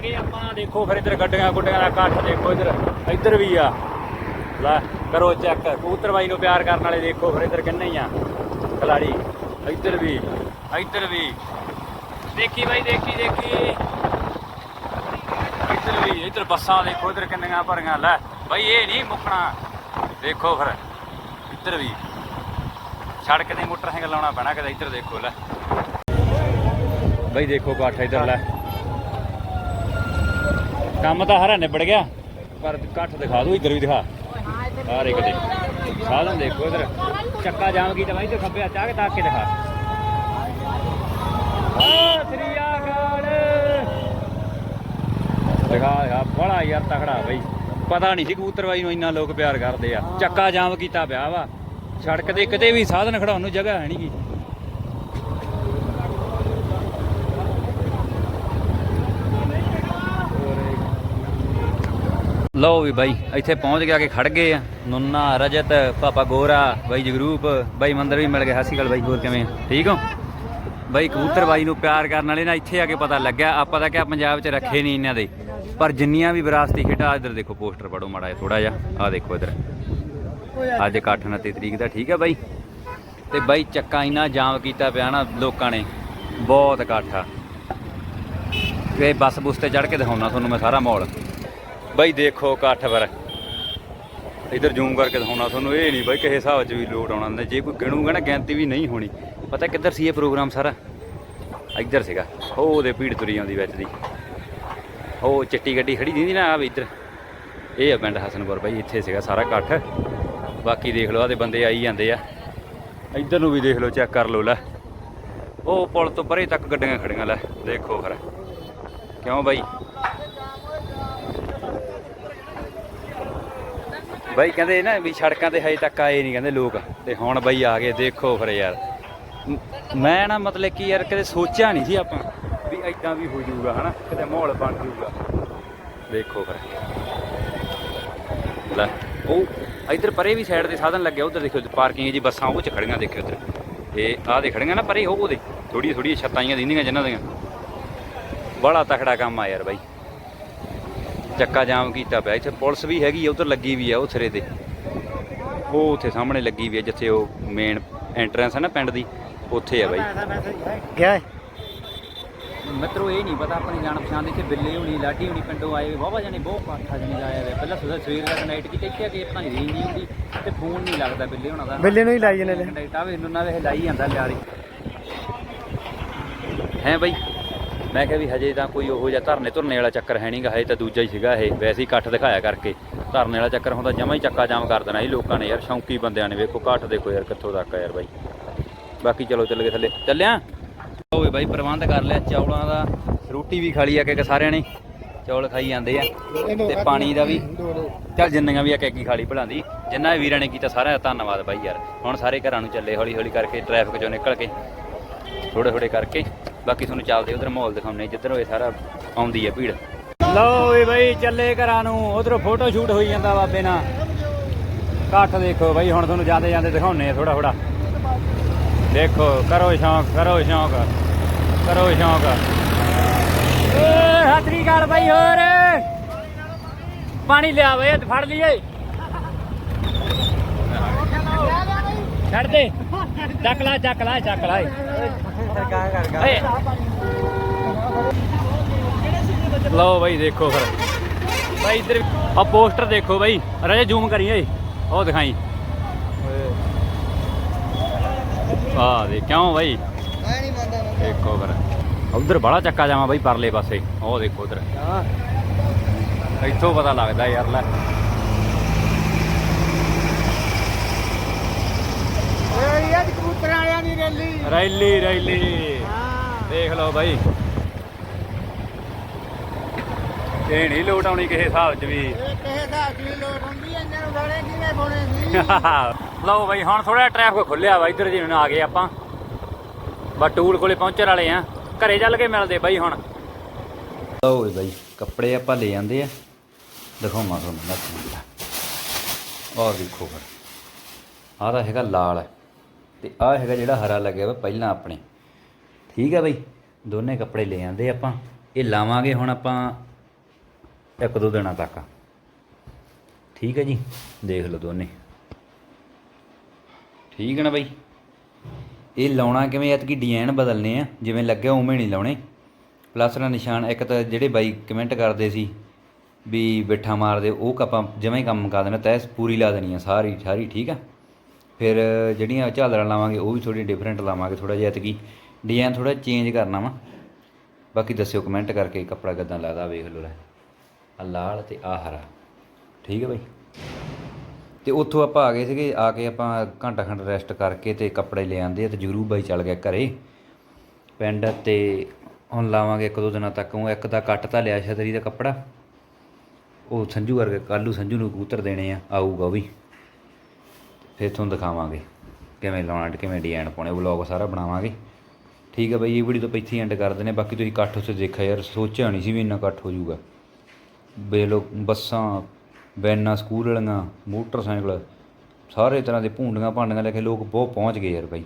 ਆ ਗਏ, ਆਪਾਂ ਦੇਖੋ ਫਿਰ ਇੱਧਰ ਗੱਡੀਆਂ ਗੁੱਡੀਆਂ ਦਾ ਇਕੱਠ ਦੇਖੋ ਇੱਧਰ। ਇੱਧਰ ਵੀ ਆ। ਲੈ, ਕਰੋ ਚੈੱਕ ਕਬੂਤਰ ਬਾਈ ਨੂੰ ਪਿਆਰ ਕਰਨ ਵਾਲੇ ਦੇਖੋ ਫਿਰ ਇੱਧਰ ਕਿੰਨੇ ਆ। ਖਿਲਾੜੀ ਇੱਧਰ ਵੀ ਇੱਧਰ ਵੀ। ਦੇਖੀ ਬਾਈ, ਦੇਖੀ ਦੇਖੀ। ਇੱਧਰ ਵੀ, ਇੱਧਰ ਬੱਸਾਂ ਦੇਖੋ ਇੱਧਰ ਕਿੰਨੀਆਂ ਭਰੀਆਂ। ਲੈ, ਬਾਈ ਇਹ ਨਹੀਂ ਮੁੱਕਣਾ। ਦੇਖੋ ਫਿਰ, ਇੱਧਰ ਵੀ। ਸੜਕ ਤੇ ਮੋਟਰਸਾਈਕਲ ਲਾਉਣਾ ਪੈਣਾ ਕਦੇ ਇੱਧਰ ਦੇਖੋ, ਲੈ। ਬਾਈ ਦੇਖੋ ਕਾਠ ਇੱਧਰ, ਲੈ। ਕੰਮ ਤਾਂ ਹਰਾ ਨਿਬੜ ਗਿਆ। ਪਰ ਕੱਠ ਦਿਖਾ ਦੋ, ਇਧਰ ਵੀ ਦਿਖਾ। ਹਰ ਇੱਕ ਦੇ। ਸਾਧਨ ਦੇਖੋ ਇਧਰ। ਚੱਕਾ ਜਾਮ ਕੀਤਾ ਬਾਈ ਤੇ ਖੱਬੇ ਚਾਹ ਕੇ ਤਾਕ ਕੇ ਦਿਖਾ। ਆ ਸ੍ਰੀ ਅਕਾਲ। ਦਿਖਾ ਆ ਬੜਾ ਯਾਰ ਤਕੜਾ ਬਈ। ਪਤਾ ਨਹੀਂ ਸੀ ਕਬੂਤਰਵਾਈ ਨੂੰ ਇੰਨਾ ਲੋਕ ਪਿਆਰ ਕਰਦੇ ਆ। ਚੱਕਾ ਜਾਮ ਕੀਤਾ ਪਿਆ ਵਾ। ਸੜਕ ਤੇ ਕਿਤੇ ਵੀ ਸਾਧਨ ਖੜਾਉਣ ਨੂੰ ਜਗ੍ਹਾ ਹੈ ਨਹੀਂ ਗੀ। ਲਓ ਵੀ ਬਾਈ, ਇੱਥੇ ਪਹੁੰਚ ਗਿਆ ਕਿ ਖੜ ਗਏ ਆ। ਨੁੰਨਾ, ਰਜਤ, ਪਾਪਾ ਗੋਰਾ, ਬਾਈ ਜਗਰੂਪ, ਬਾਈ ਮੰਦਰ ਵੀ ਮਿਲ ਗਿਆ ਸਤਿ ਸ਼੍ਰੀ ਅਕਾਲ ਬਾਈ, ਹੋਰ ਕਿਵੇਂ? ਠੀਕ ਹੋ? ਬਾਈ ਕਬੂਤਰ ਬਾਈ ਨੂੰ ਪਿਆਰ ਕਰਨ ਵਾਲੇ ਨਾ ਇੱਥੇ ਆ ਕੇ ਪਤਾ ਲੱਗਿਆ। ਆਪਾਂ ਤਾਂ ਕਿਹਾ ਪੰਜਾਬ 'ਚ ਰੱਖੇ ਨਹੀਂ ਇਹਨਾਂ ਦੇ। ਪਰ ਜਿੰਨੀਆਂ ਵੀ ਵਿਰਾਸਤੀ ਖੇਡਾਂ, ਇੱਧਰ ਦੇਖੋ, ਪੋਸਟਰ ਪੜੋ ਮਾੜਾ ਜਿਹਾ ਥੋੜਾ ਜਿਹਾ। ਆ ਦੇਖੋ ਇੱਧਰ। ਅੱਜ ਇਕੱਠ 29 ਤਰੀਕ ਦਾ, ਠੀਕ ਹੈ ਬਾਈ? ਤੇ ਬਾਈ ਚੱਕਾ ਇੰਨਾ ਜਾਮ ਕੀਤਾ ਪਿਆ ਨਾ ਲੋਕਾਂ ਨੇ। ਬਹੁਤ ਇਕੱਠ ਆ। ਤੇ ਬੱਸ ਬੁਸ ਤੇ ਚੜ ਕੇ ਦਿਖਾਉਣਾ ਤੁਹਾਨੂੰ ਮੈਂ ਸਾਰਾ ਮਾਹੌਲ। ਬਾਈ ਦੇਖੋ ਇਕੱਠ ਫਿਰ ਇਧਰ ਜ਼ੂਮ ਕਰਕੇ ਦਿਖਾਉਣਾ ਤੁਹਾਨੂੰ, ਇਹ ਨਹੀਂ ਬਾਈ ਕਿਸੇ ਹਿਸਾਬ 'ਚ ਵੀ ਲੋਡ ਆਉਣਾ ਹੁੰਦਾ। ਜੇ ਕੋਈ ਗਿਣੂਗਾ ਨਾ, ਗਿਣਤੀ ਵੀ ਨਹੀਂ ਹੋਣੀ। ਪਤਾ ਕਿੱਧਰ ਸੀ ਇਹ ਪ੍ਰੋਗਰਾਮ ਸਾਰਾ? ਇੱਧਰ ਸੀਗਾ। ਉਹ ਉਹਦੇ ਭੀੜ ਤੁਰੀ ਆਉਂਦੀ ਵਿੱਚ ਦੀ। ਉਹ ਚਿੱਟੀ ਗੱਡੀ ਖੜੀ ਦਿੰਦੀ ਨਾ ਆ ਵੀ ਇੱਧਰ। ਇਹ ਆ ਪਿੰਡ ਹਸਨਪੁਰ ਬਾਈ, ਇੱਥੇ ਸੀਗਾ ਸਾਰਾ ਇਕੱਠ। ਬਾਕੀ ਦੇਖ ਲਓ ਆਦੇ ਬੰਦੇ ਆਈ ਜਾਂਦੇ ਆ। ਇੱਧਰ ਨੂੰ ਵੀ ਦੇਖ ਲਓ, ਚੈੱਕ ਕਰ ਲਓ, ਲੈ। ਉਹ ਪੁਲ ਤੋਂ ਪਰੇ ਤੱਕ ਗੱਡੀਆਂ ਖੜੀਆਂ, ਲੈ। ਦੇਖੋ ਫਿਰ। ਕਿਉਂ ਬਾਈ? ਬਾਈ ਕਹਿੰਦੇ ਨਾ ਵੀ ਸੜਕਾਂ ਤੇ ਹਜੇ ਤੱਕ ਆਏ ਨਹੀਂ ਕਹਿੰਦੇ ਲੋਕ। ਤੇ ਹੁਣ ਬਾਈ ਆ ਗਏ, ਦੇਖੋ ਫਿਰ ਯਾਰ। ਮੈਂ ਨਾ ਮਤਲਬ ਕਿ ਯਾਰ ਕਦੇ ਸੋਚਿਆ ਨਹੀਂ ਸੀ ਆਪਾਂ ਵੀ ਐਦਾਂ ਵੀ ਹੋ ਜਾਊਗਾ, ਹਨਾ? ਕਿਤੇ ਮਾਹੌਲ ਬਣ ਜਾਊਗਾ। ਦੇਖੋ ਫਿਰ। ਲੈ, ਉਹ ਇਧਰ ਪਰੇ ਵੀ ਸਾਈਡ ਦੇ ਸਾਧਨ ਲੱਗਿਆ, ਉਧਰ ਦੇਖੋ ਪਾਰਕਿੰਗ ਜੀ ਬੱਸਾਂ, ਉਹ ਚ ਖੜੀਆਂ ਦੇਖਿਓ ਉਧਰ ਇਹ ਆਹ ਦੇ ਖੜੀਆਂ ਨਾ ਪਰੇ, ਉਹ ਉਹਦੇ ਥੋੜੀ ਥੋੜੀ ਛੱਤਾਂ ਹੀ ਦਿੰਦੀਆਂ ਜਿਨ੍ਹਾਂ ਦੀਆਂ। ਬੜਾ ਤਕੜਾ ਕੰਮ ਆ ਯਾਰ ਬਾਈ। ਚੱਕਾ ਜਾਮ ਕੀਤਾ ਪਿਆ। ਇੱਥੇ ਪੁਲਿਸ ਵੀ ਹੈਗੀ ਆ ਉਧਰ ਲੱਗੀ ਵੀ ਆ ਉਹ ਸਿਰੇ ਤੇ। ਉਹ ਉੱਥੇ ਸਾਹਮਣੇ ਲੱਗੀ ਵੀ ਆ ਜਿੱਥੇ ਉਹ ਮੇਨ ਐਂਟਰੈਂਸ ਹੈ ਨਾ ਪਿੰਡ ਦੀ ਉੱਥੇ ਆ ਬਾਈ। ਗਿਆ ਮਿੱਤਰੋ ਇਹ ਨਹੀਂ ਪਤਾ ਆਪਣੀ ਜਾਣ ਪਛਾਣ ਦੇ ਇੱਥੇ ਬਿੱਲੇ ਹੋਣੀ ਲਾਡੀ ਹੋਣੀ ਪਿੰਡੋਂ ਆਏ ਵਾਵਾ ਜਾਨੇ ਬਹੁਤ ਪਾਠਾ ਜਣੇ ਆਏ ਵੇ ਪਹਿਲਾਂ ਸਵੇਰ ਸਵੇਰ ਦਾ ਕਨੈਕਟ ਕੀਤਾ ਇੱਥੇ ਆ ਕੇ ਆਪਣਾ ਰੇਂਜ ਨਹੀਂ ਹੁੰਦੀ ਤੇ ਫੋਨ ਨਹੀਂ ਲੱਗਦਾ ਬਿੱਲੇ ਹੋਣਾ ਦਾ। ਬਿੱਲੇ ਨੂੰ ਹੀ ਲਾਈ ਜਨੇ ਕਨੈਕਟ ਆਵੇ ਇਹਨਾਂ ਨਾਲ ਇਹ ਲਾਈ ਜਾਂਦਾ ਲਿਆਰੀ ਹੈ ਬਾਈ? ਮੈਂ ਕਿਹਾ ਵੀ ਹਜੇ ਤਾਂ ਕੋਈ ਉਹੋ ਜਿਹਾ ਧਰਨੇ ਧੁਰਨੇ ਵਾਲਾ ਚੱਕਰ ਹੈ ਨਹੀਂਗਾ ਹਜੇ ਤਾਂ ਦੂਜਾ ਹੀ ਸੀਗਾ ਇਹ, ਵੈਸੇ ਹੀ ਇਕੱਠ ਦਿਖਾਇਆ ਕਰਕੇ। ਧਰਨੇ ਵਾਲਾ ਚੱਕਰ ਹੁੰਦਾ ਜਮਾ ਹੀ ਚੱਕਾ ਜਾਮ ਕਰ ਦੇਣਾ ਇਹ ਲੋਕਾਂ ਨੇ ਯਾਰ, ਸ਼ੌਂਕੀ ਬੰਦਿਆਂ ਨੇ ਵੇਖੋ ਘੱਟ ਦੇਖੋ ਯਾਰ ਕਿੱਥੋਂ ਤੱਕ ਯਾਰ ਬਾਈ। ਬਾਕੀ ਚਲੋ ਚੱਲ ਗਏ ਥੱਲੇ। ਚੱਲਿਆ? ਓਏ ਬਾਈ ਪ੍ਰਬੰਧ ਕਰ ਲਿਆ, ਚੌਲਾਂ ਦਾ, ਰੋਟੀ ਵੀ ਖਾ ਲਈ ਆ ਕਿ ਸਾਰਿਆਂ ਨੇ। ਚੌਲ ਖਾਈ ਜਾਂਦੇ ਆ, ਤੇ ਪਾਣੀ ਦਾ ਵੀ। ਚੱਲ ਜਿੰਨੀਆਂ ਵੀ ਆ ਕਿ ਖਾਲੀ ਲਈ ਭਲਾਂਦੀ ਜਿੰਨਾ ਵੀਰਾਂ ਨੇ ਕੀਤਾ ਸਾਰਿਆਂ ਦਾ ਧੰਨਵਾਦ ਬਾਈ ਯਾਰ। ਹੁਣ ਸਾਰੇ ਘਰਾਂ ਨੂੰ ਚੱਲੇ ਹੌਲੀ ਹੌਲੀ ਕਰਕੇ ਟ੍ਰੈਫਿਕ ਚੋਂ ਨਿਕਲ ਕੇ। ਥੋੜੇ ਥੋੜੇ ਕਰਕੇ। ਬਾਕੀ ਤੁਹਾਨੂੰ ਚੱਲਦੇ ਉਧਰ ਮਾਹੌਲ ਦਿਖਾਉਣੇ ਜਿੱਧਰ ਹੋਏ ਸਾਰਾ ਆਉਂਦੀ ਹੈ ਭੀੜ। ਲਓ ਵੀ ਬਾਈ, ਚੱਲੇ ਘਰਾਂ ਨੂੰ। ਉਧਰੋਂ ਫੋਟੋ ਸ਼ੂਟ ਹੋਈ ਜਾਂਦਾ ਬਾਬੇ ਨਾਲ। ਇਕੱਠ ਦੇਖੋ ਬਾਈ, ਹੁਣ ਤੁਹਾਨੂੰ ਜਾਂਦੇ ਜਾਂਦੇ ਦਿਖਾਉਣੇ ਆ ਥੋੜਾ ਥੋੜਾ ਦੇਖੋ, ਕਰੋ ਸ਼ੌਂਕ ਕਰੋ ਸ਼ੌਂਕ ਕਰੋ ਸ਼ੌਂਕ। ਹਤਰੀ ਗਾਲ ਬਾਈ, ਹੋਰ। ਪਾਣੀ ਲਿਆ ਵੇ ਫੜ ਲਈਏ। ਛੱਡ ਦੇ। ਚੱਕ ਲਾ ਚੱਕ ਲਾ ਚੱਕ ਲਾ। ਸਰਕਾਰ ਕਰ ਗਾ। ਏ ਲਓ ਬਾਈ ਦੇਖੋ ਫਿਰ। ਬਾਈ ਇੱਧਰ ਆ ਪੋਸਟਰ ਦੇਖੋ ਬਾਈ। ਰਾਜੇ ਜ਼ੂਮ ਕਰੀ ਓਏ। ਉਹ ਦਿਖਾਈ। ਆ ਦੇ ਕਿਉਂ ਬਾਈ? ਦੇਖੋ ਫਿਰ। ਉਧਰ ਬੜਾ ਚੱਕਾ ਜਾਵਾਂ ਬਾਈ ਪਰਲੇ ਪਾਸੇ। ਉਹ ਦੇਖੋ ਉਧਰ। ਇੱਥੋਂ ਪਤਾ ਲੱਗਦਾ ਯਾਰ ਲੈ। ਓਏ ਯਾਰ ਕਬੂਤਰ ਵਾਲਿਆਂ ਦੀ ਰੈਲੀ। Rally rally. ਹਾਂ। ਦੇਖ ਲਓ ਬਾਈ। ਇਹ ਨਹੀਂ ਲੋਟ ਆਉਣੀ ਕਿਸੇ ਹਿਸਾਬ 'ਚ ਵੀ। ਇਹ ਕਿਸੇ ਦਾ ਅਸਲੀ ਲੋਟ ਹੁੰਦੀ ਐ ਇਹਨਾਂ ਨੂੰ ਗਾਣੇ ਕਿਵੇਂ ਪਾਉਣੇ ਸੀ ਲਓ ਬਾਈ ਹੁਣ ਥੋੜਾ ਟ੍ਰੈਫਿਕ ਖੁੱਲਿਆ ਵਾ ਇੱਧਰ ਜਿਵੇਂ ਆ ਗਏ ਆਪਾਂ। ਟੂਲ ਕੋਲੇ ਪਹੁੰਚਣ ਵਾਲੇ ਆ। ਘਰੇ ਚੱਲ ਕੇ ਮਿਲਦੇ ਬਾਈ ਹੁਣ। ਲਓ ਬਾਈ ਕੱਪੜੇ ਆਪਾਂ ਲੈ ਜਾਂਦੇ ਆ। ਦਿਖਾਉਣਾ ਤੁਹਾਨੂੰ ਦੱਸ ਔਰ ਦੇਖੋ ਫਿਰ। ਆਹ ਤਾਂ ਹੈਗਾ ਲਾਲ ਤੇ ਆਹ ਹੈਗਾ ਜਿਹੜਾ ਹਰਾ ਲੱਗਿਆ ਵਾ ਪਹਿਲਾਂ ਆਪਣੇ। ਠੀਕ ਆ ਬਾਈ? ਦੋਨੇ ਕੱਪੜੇ ਲੈ ਜਾਂਦੇ ਆਪਾਂ। ਇਹ ਲਾਵਾਂਗੇ ਹੁਣ ਆਪਾਂ ਇੱਕ ਦੋ ਦਿਨਾਂ ਤੱਕ। ਠੀਕ ਹੈ ਜੀ? ਦੇਖ ਲਓ ਦੋਨੇ। ਠੀਕ ਹੈ ਨਾ ਬਾਈ? ਇਹ ਲਾਉਣਾ ਕਿਵੇਂ? ਐਤਕੀ ਡਿਜ਼ਾਈਨ ਬਦਲਨੇ ਆ। ਜਿਵੇਂ ਲੱਗਿਆ ਉਵੇਂ ਨਹੀਂ ਲਾਉਣੇ। ਪਲੱਸ ਦਾ ਨਿਸ਼ਾਨ ਇੱਕ ਤਾਂ ਜਿਹੜੇ ਬਾਈ ਕਮੈਂਟ ਕਰਦੇ ਸੀ ਵੀ ਬਿੱਠਾ ਮਾਰਦੇ, ਉਹ ਕ ਆਪਾਂ ਜਿਵੇਂ ਹੀ ਕੰਮ ਕਰ ਦੇਣਾ। ਤੈਅ ਪੂਰੀ ਲਾ ਦੇਣੀ ਆ ਸਾਰੀ ਸਾਰੀ। ਠੀਕ ਆ? ਫਿਰ ਜਿਹੜੀਆਂ ਝਾਲਰਾਂ ਲਾਵਾਂਗੇ, ਉਹ ਵੀ ਥੋੜੀ ਡਿਫਰੈਂਟ ਲਾਵਾਂਗੇ ਥੋੜਾ ਜਿਹਾ ਐਤਕੀ ਡਿਜ਼ਾਈਨ ਥੋੜਾ ਚੇਂਜ ਕਰਨਾ ਵਾ। ਬਾਕੀ ਦੱਸਿਓ ਕਮੈਂਟ ਕਰਕੇ ਕੱਪੜਾ ਕਿੱਦਾਂ ਲੱਗਦਾ, ਵੇਖ ਲਓ ਲੈ। ਆ ਲਾਲ ਤੇ ਆ ਹਰਾ। ਠੀਕ ਹੈ ਬਾਈ? ਤੇ ਉੱਥੋਂ ਆਪਾਂ ਆ ਗਏ ਸੀਗੇ, ਆ ਕੇ ਆਪਾਂ ਘੰਟਾ ਖੰਡ ਰੈਸਟ ਕਰਕੇ ਤੇ ਕੱਪੜੇ ਲੈ ਆਂਦੇ ਤੇ ਜਗਰੂ ਬਾਈ ਚੱਲ ਗਿਆ ਘਰੇ। ਪਿੰਡ ਤੇ ਹੁਣ ਲਾਵਾਂਗੇ ਇੱਕ ਦੋ ਦਿਨਾਂ ਤੱਕ, ਉਹ ਇੱਕ ਤਾਂ ਕੱਟ ਤਾਂ ਲਿਆ ਛਤਰੀ ਦਾ ਕੱਪੜਾ। ਉਹ ਸੰਜੂ ਵਰਗੇ ਕੱਲੂ ਸੰਜੂ ਨੂੰ ਕਬੂਤਰ ਦੇਣੇ ਆ, ਆਊਗਾ ਉਹ ਵੀ। ਫਿਰ ਤੁਹਾਨੂੰ ਦਿਖਾਵਾਂਗੇ ਕਿਵੇਂ ਲਾਉਣਾ ਤੇ ਕਿਵੇਂ ਡਿਜ਼ਾਈਨ ਪਾਉਣੇ ਵਲੌਗ ਸਾਰਾ ਬਣਾਵਾਂਗੇ। ਠੀਕ ਹੈ ਬਾਈ, ਇਹ ਵੀਡੀਓ ਤਾਂ ਇੱਥੇ ਐਂਡ ਕਰ ਦਿੰਦੇ ਬਾਕੀ ਤੁਸੀਂ ਇਕੱਠ ਉੱਥੇ ਦੇਖਿਆ ਯਾਰ, ਸੋਚਿਆ ਨਹੀਂ ਸੀ ਵੀ ਇੰਨਾ ਇਕੱਠ ਹੋ ਜਾਊਗਾ। ਵੇ ਲੋਕ ਬੱਸਾਂ, ਵੈਨਾਂ, ਸਕੂਲ ਵਾਲੀਆਂ, ਮੋਟਰਸਾਈਕਲ, ਸਾਰੇ ਤਰ੍ਹਾਂ ਦੇ ਭੂੰਡੀਆਂ ਭਾਂਡੀਆਂ ਲੈ ਕੇ ਲੋਕ ਬਹੁਤ ਪਹੁੰਚ ਗਏ ਯਾਰ ਬਾਈ।